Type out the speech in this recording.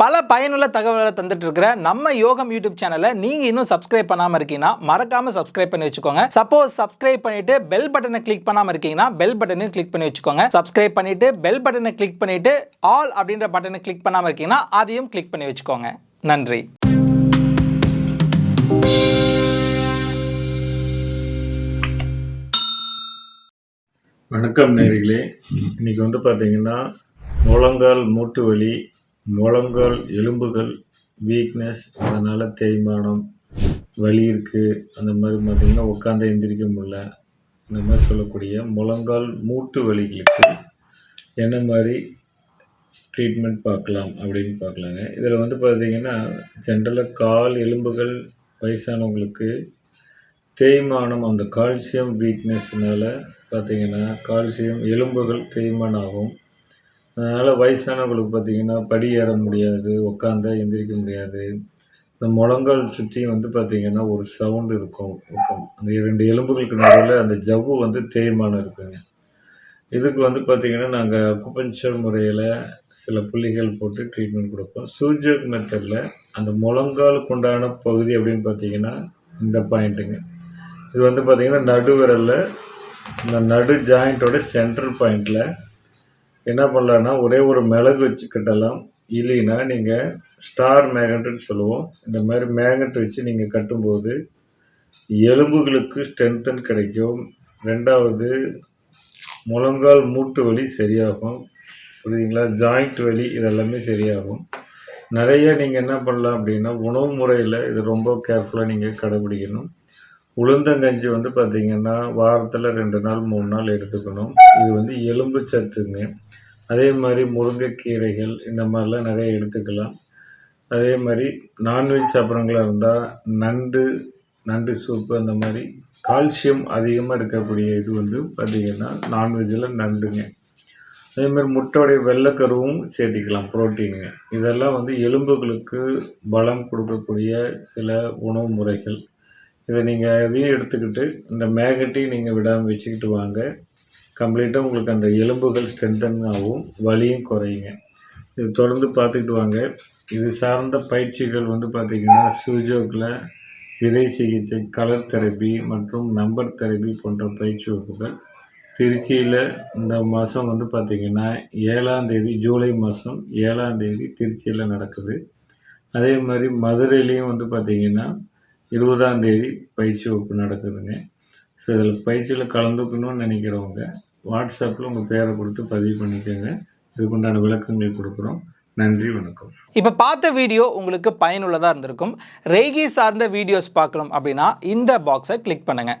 பல பயனுள்ள தகவல்களை தந்துட்டு இருக்கிற நம்ம யோகம் யூடியூப் சேனலை நீங்க இன்னும் சப்ஸ்கிரைப் பண்ணாம இருக்கீங்கன்னா மறக்காம சப்ஸ்கிரைப் பண்ணி வச்சுக்கோங்க. சப்போஸ் சப்ஸ்கிரைப் பண்ணிட்டு பெல் பட்டனை கிளிக் பண்ணாம இருக்கீங்கன்னா பெல் பட்டனையும் கிளிக் பண்ணி வச்சுக்கோங்க. சப்ஸ்கிரைப் பண்ணிட்டு பெல் பட்டனை கிளிக் பண்ணிட்டு ஆல் அப்படின்ற பட்டனை கிளிக் பண்ணாம இருக்கீங்கன்னா அதையும் கிளிக் பண்ணி வச்சுக்கோங்க. நன்றி. வணக்கம் நேர்களே. இன்னைக்கு வந்து பார்த்தீங்கன்னா முழங்கால் மூட்டு வலி முழங்கால் எலும்புகள் வீக்னஸ் அதனால் தேய்மானம் வலி இருக்குது அந்த மாதிரி பார்த்திங்கன்னா உட்காந்து எந்திரிக்க முடியல. இந்த மாதிரி சொல்லக்கூடிய முழங்கால் மூட்டு வலிகளுக்கு என்ன மாதிரி ட்ரீட்மெண்ட் பார்க்கலாம் அப்படின்னு பார்க்கலாங்க. இதில் வந்து பார்த்தீங்கன்னா ஜென்ரலாக கால் எலும்புகள் வயசானவங்களுக்கு தேய்மானம் அந்த கால்சியம் வீக்னஸ்னால் பார்த்தீங்கன்னா கால்சியம் எலும்புகள் தேய்மானம் ஆகும். அதனால் வயசானவங்களுக்கு பார்த்தீங்கன்னா படி ஏற முடியாது உட்காந்தா எந்திரிக்க முடியாது. இந்த முழங்கால் சுற்றி வந்து பார்த்தீங்கன்னா ஒரு சவுண்டு இருக்கும் இருக்கும் அந்த இரண்டு எலும்புகளுக்கு நடுவில் அந்த ஜவ்வு வந்து தேய்மானம் இருக்குங்க. இதுக்கு வந்து பார்த்திங்கன்னா நாங்கள் அக்குபஞ்சர் முறையில் சில புள்ளிகள் போட்டு ட்ரீட்மெண்ட் கொடுப்போம். சூஜக் மெத்தடில் அந்த முழங்காலுக்கு உண்டான பகுதி அப்படின்னு பார்த்திங்கன்னா இந்த பாயிண்ட்டுங்க. இது வந்து பார்த்திங்கன்னா நடுவிரலில் இந்த நடு ஜாயிண்ட்டோட சென்ட்ரல் பாயிண்டில் என்ன பண்ணலான்னா ஒரே ஒரு மிளகு வச்சு கட்டலாம் இல்லைன்னா நீங்கள் ஸ்டார் மேக்னெட்னு சொல்லுவோம். இந்த மாதிரி மேக்னெட் வச்சு நீங்கள் கட்டும்போது எலும்புகளுக்கு ஸ்ட்ரென்த்தன் கிடைக்கும். ரெண்டாவது முழங்கால் மூட்டு வலி சரியாகும். புரியுதுங்களா? ஜாயிண்ட் வலி இதெல்லாமே சரியாகும். நிறைய நீங்கள் என்ன பண்ணலாம் அப்படின்னா உணவு முறையில் இது ரொம்ப கேர்ஃபுல்லாக நீங்கள் கடைபிடிக்கணும். உளுந்தங்கஞ்சி வந்து பார்த்திங்கன்னா வாரத்தில் ரெண்டு நாள் மூணு நாள் எடுத்துக்கணும். இது வந்து எலும்பு சத்துங்க. அதே மாதிரி முருங்கைக்கீரைகள் இந்த மாதிரிலாம் நிறைய எடுத்துக்கலாம். அதே மாதிரி நான்வெஜ் சாப்பிட்றவங்களா இருந்தால் நண்டு நண்டு சூப்பு அந்த மாதிரி கால்சியம் அதிகமாக இருக்கக்கூடிய இது வந்து பார்த்திங்கன்னா நான்வெஜ்ஜில் நண்டுங்க. அதே மாதிரி முட்டையுடைய வெள்ளைக்கருவும் சேர்த்திக்கலாம் புரோட்டீனுங்க. இதெல்லாம் வந்து எலும்புகளுக்கு பலம் கொடுக்கக்கூடிய சில உணவு முறைகள். இதை நீங்கள் அதையும் எடுத்துக்கிட்டு இந்த மேகட்டையும் நீங்கள் விடாமல் வச்சுக்கிட்டு வாங்க. கம்ப்ளீட்டாக உங்களுக்கு அந்த எலும்புகள் ஸ்ட்ரென்தன் ஆகும் வலியும் குறையுங்க. இது தொடர்ந்து பார்த்துக்கிட்டு வாங்க. இது சார்ந்த பயிற்சிகள் வந்து பார்த்திங்கன்னா சூஜோக்கில் விதை சிகிச்சை கலர் தெரப்பி மற்றும் நம்பர் தெரப்பி போன்ற பயிற்சி வகுப்புகள். திருச்சியில் இந்த மாதம் வந்து பார்த்திங்கன்னா ஏழாந்தேதி ஜூலை மாதம் ஏழாந்தேதி திருச்சியில் நடக்குது. அதே மாதிரி மதுரையிலையும் வந்து பார்த்திங்கன்னா இருபதாம் தேதி பயிற்சி வகுப்பு நடக்குதுங்க. ஸோ இதில் பயிற்சியில் கலந்துக்கணும்னு நினைக்கிறவங்க வாட்ஸ்அப்பில் உங்கள் பேரை கொடுத்து பதிவு பண்ணிக்கோங்க. இதுக்குண்டான விளக்கங்கள் கொடுக்குறோம். நன்றி வணக்கம். இப்போ பார்த்த வீடியோ உங்களுக்கு பயனுள்ளதாக இருந்திருக்கும். ரேகி சார்ந்த வீடியோஸ் பார்க்கணும் அப்படின்னா இந்த பாக்ஸை கிளிக் பண்ணுங்கள்